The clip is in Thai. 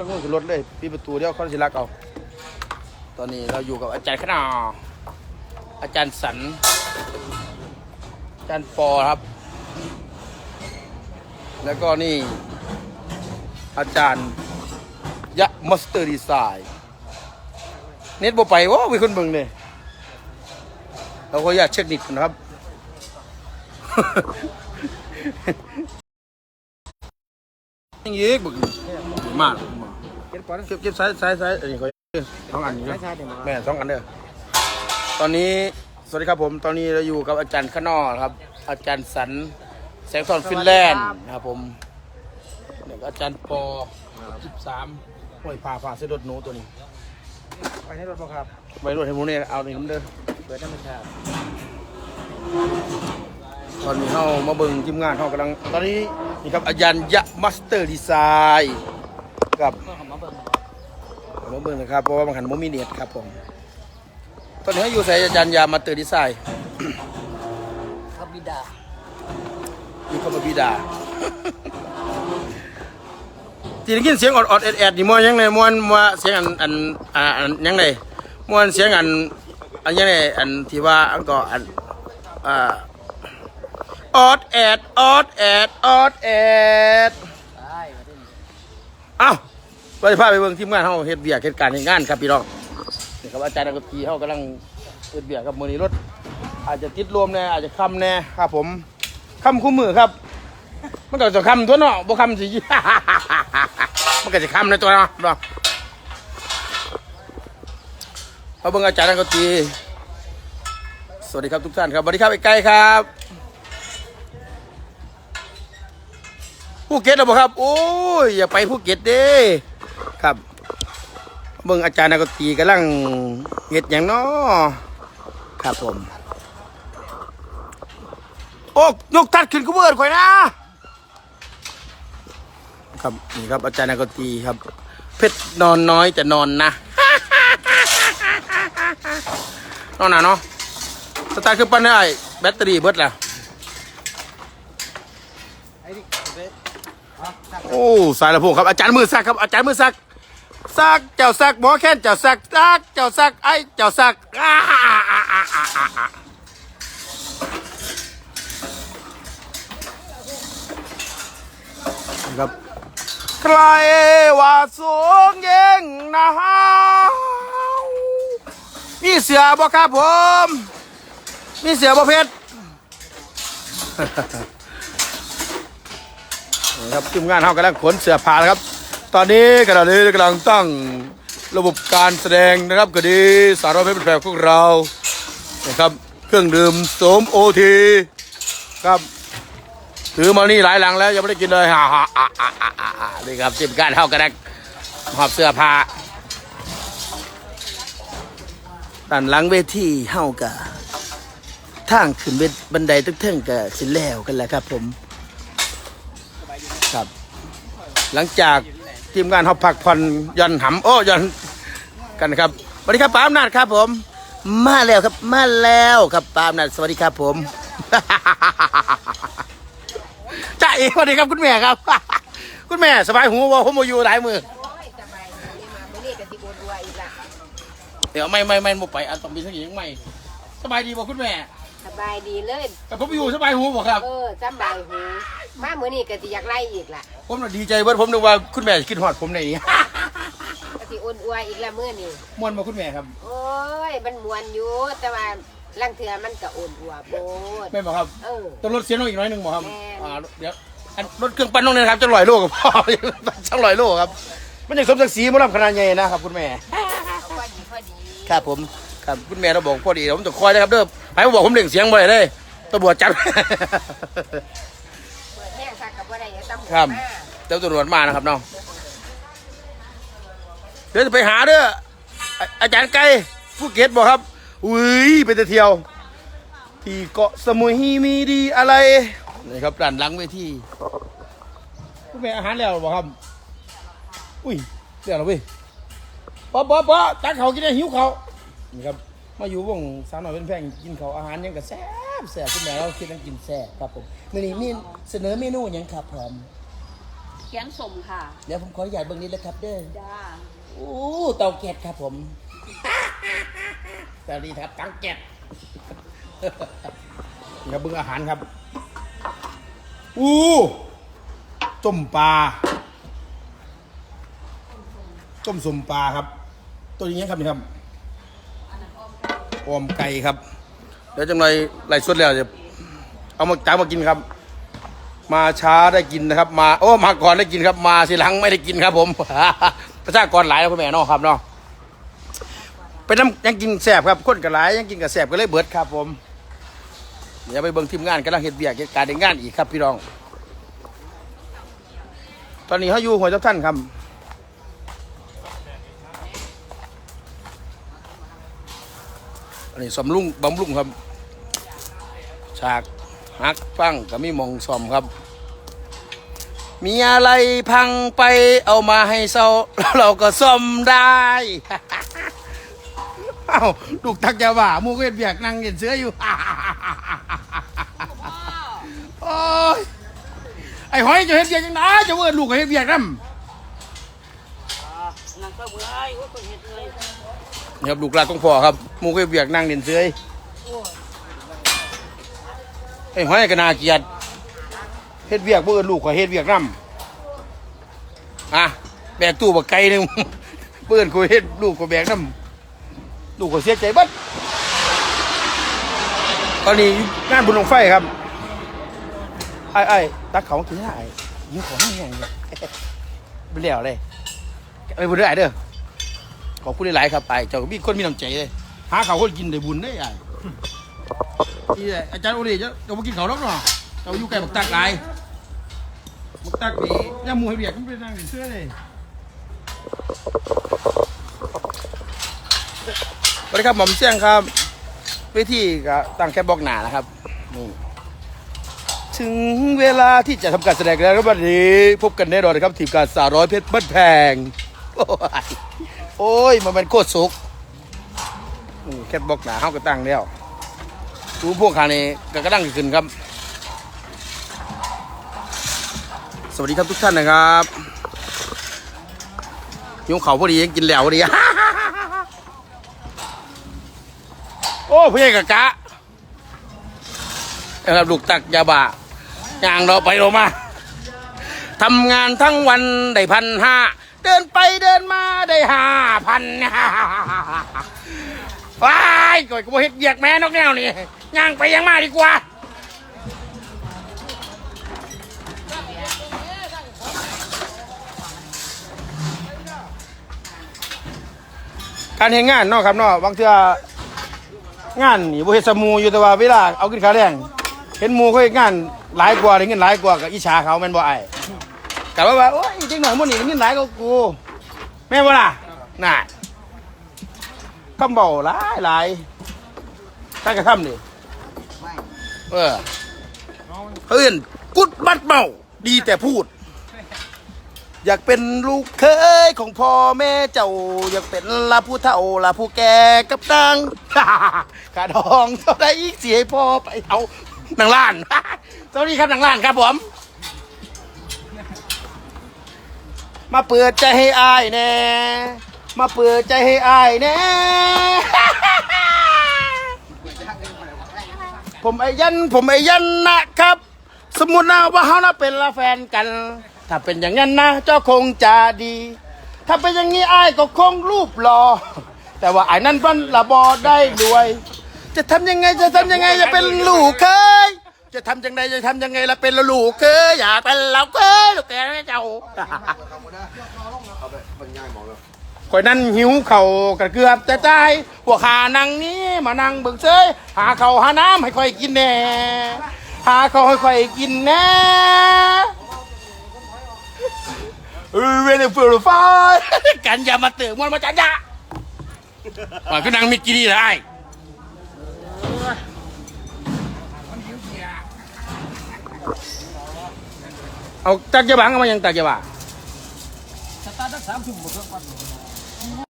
ก็ขึ้นรถเลยปิดประตูเดียวเขาสิลักเอา ตอนนี้เราอยู่กับอาจารย์ขนาอาจารย์สัน อาจารย์ปอครับ แล้วก็นี่ อาจารย์ยะมัสเตอร์ดีไซน์เน็ตบ่ไปวะมีคนเบิ่งเลยเราก็อยากเช็คนิดนะครับยังยีกบึกมาก เก็บก่อนเก็บเก็บสายสายสายอันนี้ก็สองอันนี้ใช่ใช่เดี๋ยวมาแม่สองอันเด้อตอนนี้สวัสดีครับผม ตอนนี้เราอยู่กับอาจารย์ข้างนอกครับ อาจารย์สันแสงทอนฟินแลนด์นะครับผมเนี่ยก็อาจารย์ปอสิบสามห้อยผ่าผ่าเสดดหนูตัวนี้ ไปให้รถบ่ครับไปรถให้หมูเนี่ยเอาในน้ำเด้อเปิดธรรมชาติตอนนี้เขามาเบิ่งทีมงานเขากำลัง ตอนนี้นี่ครับอาจารย์ยะมัสเตอร์ดีไซน์ กับก็ของมาเบิ่งมาเบิ่งนะครับเพราะว่าบางขันโมมีเน็ตครับผมตอนนี้เขาอยู่ใส่อาจารย์ยามัสเตอร์ดีไซน์ครับบิดาอยู่กับบิดาที่ได้ยินเสียงออดออดแอดแอดนี่มวนยังไงมวนมวนเสียงอันอันอ่าอันยังไงมวนเสียงอันอันยังไงอันที่ว่าอันก็อันอ่าออดแอดออดแอดออดแอดได้มาที่นี่ เอ้าไปพาไปเบิ่งทีมงานเฮาเฮ็ดเบียกเฮ็ดการเฮ็ดงานครับพี่น้องนี่ครับอาจารย์นักดนตรีเฮากำลังเฮ็ดเบียกครับมือนี้รถ อาจจะติดรวมแน่อาจจะคำแน่ครับผมคำคู่มือครับมันก็จะคำตัวเนาะบ่คำสิ มันก็จะคำในตัวเนาะเนาะมาเบิ่งอาจารย์นักตีสวัสดีครับทุกท่านครับสวัสดีครับไอ้ไก่ครับภูเก็ตหรือครับ โอ้ยอย่าไปภูเก็ตเด้ ครับเบิ่งอาจารย์นักดนตรีกำลังเฮ็ดหยังเนาะครับผม โอ้ยกทัดขึ้นกูเบิดข่อยนะ ครับนี่ครับอาจารย์นักดนตรีครับ เพชรนอนน้อยแต่นอนนะนอนนะเนาะสตาร์ทขึ้นปั้นได้แบตเตอรี่เบิดแล้วไอ้นี่เบ๊อ๋อครับโอ้สายลำโพงครับอาจารย์มือซักครับอาจารย์มือซัก ซักเจ้าซักหมอแค้นเจ้าซักซักเจ้าซักไอ้เจ้าซักอ้าครับใครว่าสูงยิ่งหนาวมีเสือบ่ครับผม มีเสือบ่เพชรนี่ครับทีมงานเขากำลังขนเสื้อผ้านะครับ ตอนนี้ขณะนี้กำลังตั้งระบบการแสดงนะครับก็ดีสารพัดเป็นแฟนพวกเรานะครับ เครื่องดื่มโสมโอทีครับถือมานี่หลายหลังแล้วยังไม่ได้กินเลยฮ่าฮ่าอ่าอ่าอ่าอ่านี่ครับทีมงานเขากำลังหอบเสื้อผ้าด้านหลังเวทีเฮากะทางขึ้นเวทบันไดตึกเทิงกะสิแล้วกันแหละครับผม ครับ หลังจาก ทีมงานเขาพักผ่อนย่อนหำโอ้ย่อนกันครับสวัสดีครับป้าอำนาจครับผม มาแล้วครับมาแล้วครับป้าอำนาจสวัสดีครับผมจ้าเอ๋สวัสดีครับคุณแม่ครับ คุณแม่สบายหูว่าผมอยู่หลายมือโอ้ยสบายดีมาไม่นี่ก็สิบวนวัวอีกละเดี๋ยวไม่ไม่ไม่บ่ไปอันต้องมีสักอย่างไม่สบายดีบ่คุณแม่สบายดีเลยแต่ผมอยู่สบายหูบ่ครับ เออสบายหูมาเมื่อนี้ก็สิอยากไล่อีกล่ะ ผมน่ะดีใจเบิดผมนึกว่าคุณแม่คิดฮอดผมในนี้ ก็สิอ้วนอัวอีกละเมื่อนี้ม่วนมาคุณแม่ครับโอ้ยมันมวนอยู่แต่ว่าลังเทือมันก็อ้วนอัวโบดแม่บอกครับ เออ ต้องลดเสียงลงอีกน้อยหนึ่งบอกครับแม่ อ่าเดี๋ยวอันรถเครื่องปั้นลงเลยนะครับจะลอยโลกับพ่อ จังลอยโลครับ มันยังสมศักดิ์ศรีมาลำขนาดใหญ่นะครับคุณแม่ เอาพอดีพอดีครับผมครับคุณแม่เราบอกพอดีผมต้องคอยนะครับเด้อใครมาบอกผมเล่งเสียงบ่ได้เลยตำรวจจับ ครับเจ้าตำรวจมานะครับน้องเดี๋ยวจะไปหาเด้ออาอาจารย์ไก่ภูเกตบอกครับอุ้ยไปเที่ยว ที่เกาะสมุยมีดีอะไรนี่ครับด้านหลังเวทีคุณแม่อาหารแล้วบอกครับ อุ้ยเดี๋ยวเราไปป๊อปป๊อปป๊อปตักเขากินได้หิวเขานี่ครับมาอยู่วงสาวน้อยเป็นแพงกินเขาอาหารยังกับแซ่ บแซ่บคุณแม่เราคิดต้องกินแซ่บครับผมมื้อนี้มีเสนอเมนูหยังครับผมแกงสมค่ะ เดี๋ยวผมขออนุญาตเบิ่งนี้เลยครับเด้อ จ้า โอ้เตาแก๊สครับผม สวัสดีครับตังแก๊สนี่ครับเบิ่งอาหารครับ อู้ต้มปลา ต้มสมปลาครับ ตัวนี้ครับนี่ครับออมไก่ครับเดี๋ยวจังไรไหล่สดแล้วจะเอามาจ้างมากินครับ มาช้าได้กินนะครับ มาโอ้มาก่อนได้กินครับ มาทีหลังไม่ได้กินครับ ผมประชากรหลายแล้วคุณแม่เนาะครับเนาะเป็นน้ำยังกินแสบครับคนกับหลายยังกินกับแสบก็เลยเบิดครับ ผมเดี๋ยวไปเบิ่งทีมงานกำลังเฮ็ดเบียกเหตุการณ์ในงานอีกครับ พี่น้อง ตอนนี้เขาอยู่หัวเจ้าท่านครับอันนี้สำลุงบำรุงครับ ฉากฮักฟังก็มีหมองซ่อมครับ มีอะไรพังไปเอามาให้เศร้าเราก็ซ่อมได้เอ้าลูกทักยาว่าหมูก็เห็นเบียกนั่งเห็นเสืออยู่โอ้ยไอ้หอยจะเห็นเบียกยังไงจะเวิร์ดลูกก็เห็นเบียกนั่นนั่งก็เบื่อไอ้ว่าคนเฮ็ดเลยนี่ครับลูกหลานของพ่อครับหมูก็เห็นเบียกนั่งเห็นเสือไอ้ห้อยก็น่าเกียดเฮ็ดเบียกเวิร์ดลูกก็เฮ็ดเบียกนั่อะแบกตู้บักไก่หนึงเพื่อนกูเฮ็ดลูกก็แบกน้ำลูกก็เสียใจบัดตอนนี้งานบุญลงไฟครับไอ้ไอ้ตักเขากินได้ยิงของไม่แห้งเลยเป็นแล้วเลยไปบุญได้เด้อขอบคุณหลายๆครับไอ้เจ้ามีคนมีน้ำใจเลยหาเขาคนกินได้บุญได้ไอ้ ที่อาจารย์โอเล่เจ้าเราไปกินเขาวหรอกเนาะเราอยู่ใกล้บักตักหลายบักตักนี่ย่ามูให้เบียดกมันเป็นนางเสื้อเลยสวัสดีครับหม่อมเสี่ยงครับเวทีก็ตั้งแค่บล็อกหนานะครับนี่ถึงเวลาที่จะทำการแสดงแล้วครับวันนี้พบกันแน่นอนนะครับทีมการสาวร้อยเพชรบ้านแพง โอ้ยโอ้ยมันเป็นโคตรสุกแคทบล็อกหนาเฮาก็ตั้งแล้ว ดูพวกคานี้ก็กระดังขึ้นครับ สวัสดีครับทุกท่านนะครับยงเขาพอดียังกินแล้วพอดีโอ้พี่เอกกะนะครับลูกตักยาบะย่างเราไปเรามาทำงานทั้งวันได้พันห้าเดินไปเดินมาได้ห้าพันว้ายก่อยกูเฮ็ดเบียกแม่นกแนวนี่ ย่างไปย่างมาดีกว่าการเห็นงานเนาะครับเนาะบางเทื่องานนี่บ่เฮ็ดสมูอยู่แต่ว่าเวลาเอาขึ้นค่าแรงเห็นหมูเขาเฮ็ดงานหลายกว่าได้เงินหลายกว่าก็อิจฉาเขาแม่นบ่ไอ้กะว่าว่าโอ้ยเด็กหน่อยมื้อนี้เงินหลายกว่ากูแม่นบ่ล่ะน่ะคำเว้าหลายหลายถ้ากระทำนี่ เออเพื่อนกุดบัดเมา ดีแต่พูด อยากเป็นลูกเคยของพ่อแม่เจ้า อยากเป็นลาผู้เฒ่าลาผู้แก่กับนางขาดองเท่าไรอีกเสียพ่อไปเอานางล้านสวัสดีครับนางล้านครับผม มาเปิดใจให้อายแน่ มาเปิดใจให้อายแน่ ผมไอ้ยัน ผมไอ้ยันนะครับ สมมุตินะว่าเขาน่ะเป็นละแฟนกัน ถ้าเป็นอย่างนั้นนะเจ้าคงจะดี ถ้าเป็นอย่างนี้ไอ้ายก็คงรูปรอ แต่ว่าไอ้นั้นมันละบอได้รวย จะทำยังไงจะทำยังไงจะเป็นลูกเคย จะทำยังไงจะทำยังไงละเป็นลูกเคยอยากเป็นเราเคยลูกแกไม่เจ้า ข่อยนั่นหิวเข่ากระเกือบจะตายพวกหานังนี้มานั่งเบิ่งเซยหาเข่าหาน้ำให้ค่อยกินแน่หาเข่าให้ค่อยกินแน่เออเวเนฟุลฟายกันอย่ามาเตือนมันมาจันยะว่าคือนังมิกินีได้เอาตักยาบังเอามายังตักยาบังสตาร์ทสามทุ่มหมดเครื่องปั้น